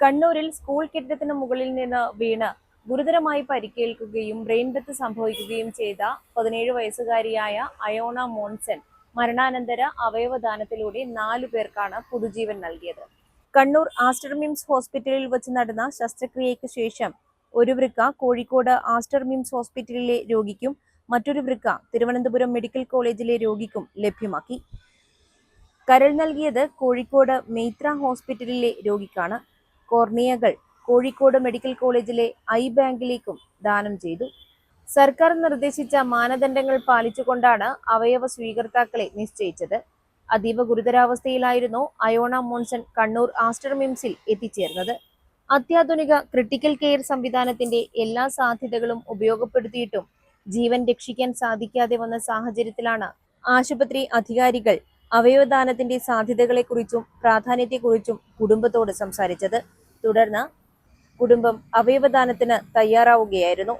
കണ്ണൂരിൽ സ്കൂൾ കെട്ടിടത്തിന് മുകളിൽ നിന്ന് വീണ് ഗുരുതരമായി പരിക്കേൽക്കുകയും ബ്രെയിൻ ഡെത്ത് സംഭവിക്കുകയും ചെയ്ത പതിനേഴ് വയസ്സുകാരിയായ അയോണ മോൺസൺ മരണാനന്തര അവയവദാനത്തിലൂടെ നാലു പേർക്കാണ് പുതുജീവൻ നൽകിയത്. കണ്ണൂർ ആസ്റ്റർ മിംസ് ഹോസ്പിറ്റലിൽ വെച്ച് നടന്ന ശസ്ത്രക്രിയയ്ക്ക് ശേഷം ഒരു വൃക്ക കോഴിക്കോട് ആസ്റ്റർ മിംസ് ഹോസ്പിറ്റലിലെ രോഗിക്കും മറ്റൊരു വൃക്ക തിരുവനന്തപുരം മെഡിക്കൽ കോളേജിലെ രോഗിക്കും ലഭ്യമാക്കി. കരൾ നൽകിയത് കോഴിക്കോട് മെയ്ത്ര ഹോസ്പിറ്റലിലെ രോഗിക്കാണ്. കോർണിയകൾ കോഴിക്കോട് മെഡിക്കൽ കോളേജിലെ ഐ ബാങ്കിലേക്കും ദാനം ചെയ്തു. സർക്കാർ നിർദ്ദേശിച്ച മാനദണ്ഡങ്ങൾ പാലിച്ചുകൊണ്ടാണ് അവയവ സ്വീകർത്താക്കളെ നിശ്ചയിച്ചത്. അതീവ ഗുരുതരാവസ്ഥയിലായിരുന്നു അയോണ മോൺസൺ കണ്ണൂർ ആസ്റ്റർ മിംസിൽ എത്തിച്ചേർന്നത്. അത്യാധുനിക ക്രിട്ടിക്കൽ കെയർ സംവിധാനത്തിന്റെ എല്ലാ സാധ്യതകളും ഉപയോഗപ്പെടുത്തിയിട്ടും ജീവൻ രക്ഷിക്കാൻ സാധിക്കാതെ വന്ന സാഹചര്യത്തിലാണ് ആശുപത്രി അധികാരികൾ അവയവദാനത്തിന്റെ സാധ്യതകളെക്കുറിച്ചും പ്രാധാന്യത്തെക്കുറിച്ചും കുടുംബത്തോട് സംസാരിച്ചത്. തുടർന്ന് കുടുംബം അവയവദാനത്തിന് തയ്യാറാവുകയായിരുന്നു.